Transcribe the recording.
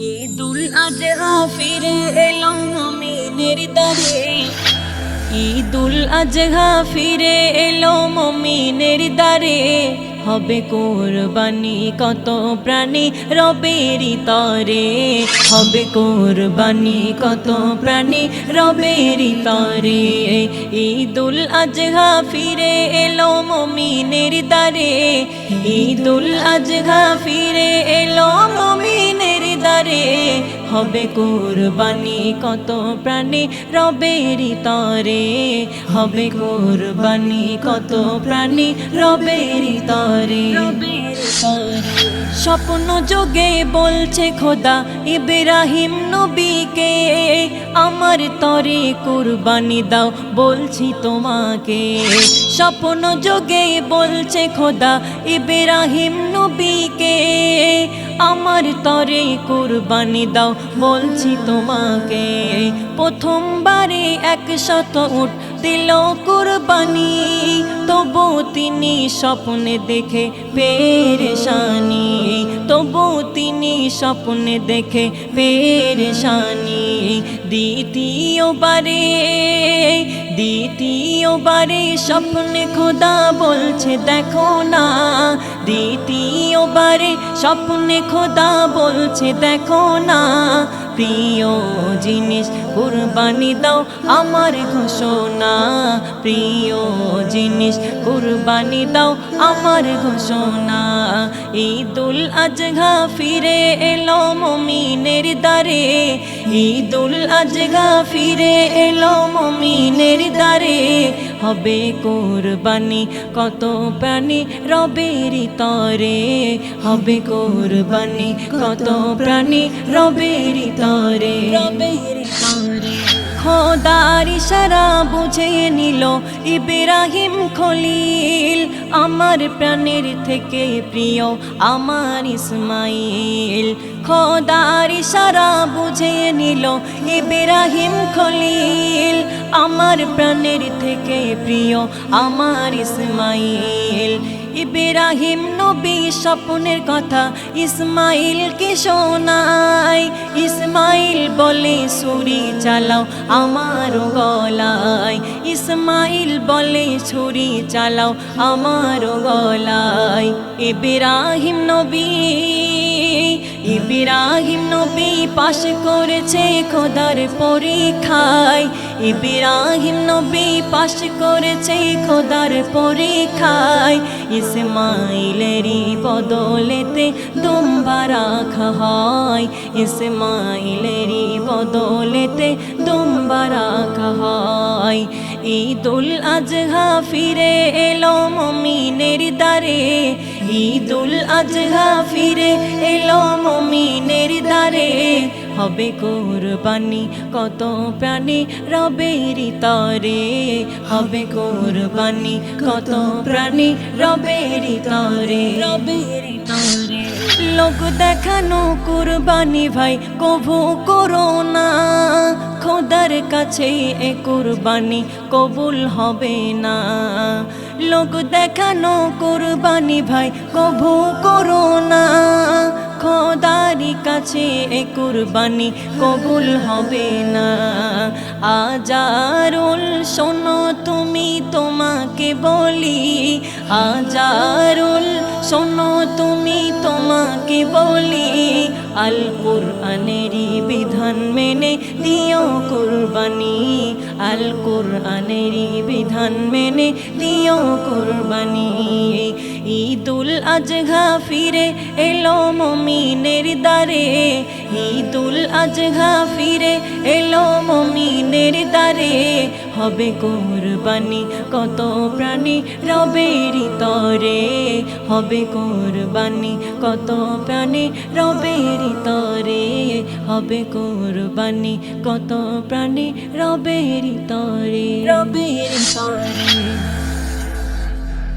ঈদুল আজহা ফিরে এলো মমিনের দারে ঈদুল আজহা ফিরে এলো মমিনের দারে হবে কোরবানি কত প্রাণী রবেরি তরে। হবে কোরবানি কত প্রাণী রবেরি তরে। ঈদুল আজহা ফিরে এলো মমিনের দারে ঈদুল আজহা ফিরে এলো মমিনের দারে হবে কোরবানি কত প্রাণী রবেরি তরে, হবে কোরবানি কত প্রাণী রবেরি তরে। স্বপ্ন যোগে বলছে খোদা ইব্রাহিম নবীকে, আমার তরে কুরবানি দাও বলছি তোমাকে। স্বপ্ন যোগে বলছে খোদা ইব্রাহিম নবীকে আমার তরে কুরবানি দাও বলছি তোমাকে প্রথমবারে একশত উঠ দিল কুরবানি, তবু তিনি স্বপ্নে দেখে পেরেশানি। তবু তিনি স্বপ্নে দেখে পেরেশানি। দ্বিতীয়বারে দ্বিতীয়বারে স্বপ্নে খোদা বলছে, দেখো না। দ্বিতীয়বারে স্বপ্নে খোদা বলছে, দেখো না। প্রিয় জিনিস, কুরবানি দাও আমার ঘোষণা। প্রিয় জিনিস, কুরবানি দাও আমার ঘোষণা। ঈদুল আজহা ফিরে এলো মমিনের দারে ঈদুল আজহা ফিরে এলো মমিনের দারে হবে কোরবানি। কত প্রাণী রবেরি তরে হবে কোরবানি। কত প্রাণী রবেরি তরে খোদার ইশারা বুঝে নিল ইব্রাহিম খলিল। আমার প্রাণের থেকে প্রিয় আমার ইসমাইল। খোদার ইশারা বুঝে নিল ইব্রাহিম খলিল। আমার প্রাণের থেকে প্রিয় আমার ইসমাইল। ইব্রাহিম নবী স্বপ্নের কথা ইসমাইলকে শোনায়। ইসমাইল বলে, ছুরি চালাও আমার গলায়। ইসমাইল বলে, ছুরি চালাও আমার গলায়। ইব্রাহিম নবী ইব্রাহিম নবী পাশ করেছে খোদার পরীক্ষায়। ইব্রাহিম নবী পাশ করেছে খোদার পরীক্ষায়। ইসমাইলেরই বদলেতে দুম্বা রাখা হয়। ইসমাইলেরই বদলেতে দুম্বা রাখা হয়। ঈদুল আজহা ফিরে এলো মমিনের দারে ঈদুল আজহা ফিরে এলো মমিনের দারে হবে কোরবানি কত প্রাণী রবেরি তরে। হবে কোরবানি কত প্রাণী রবেরি তরে। রবেরি তরে। লোক দেখানো কুরবানি ভাই কভু করো না। খোদার কাছে এ কুরবানি কবুল হবে না। লোক দেখানো কোরবানি ভাই কভু করো না। খোদারি কাছে এ কুরবানি কবুল হবে না। আজারুল শোনো তুমি তোমাকে বলি, আজারুল শোনো তুমি তোমাকে বলি, আল কোরআনেরই বিধান মেনে দিও কুরবানি। আল কোরআনেরই বিধান মেনে দিও কুরবানি। ঈদুল আজহা ফিরে এলো মমিনের দারে ঈদুল আজহা ফিরে এলো মমিনের দারে হবে কোরবানি। কত প্রাণী রবেরি তরে হবে কোরবানি। কত প্রাণী রবেরি তরে হবে কোরবানি। কত প্রাণী রবেরি তরে। রবেরি তরে।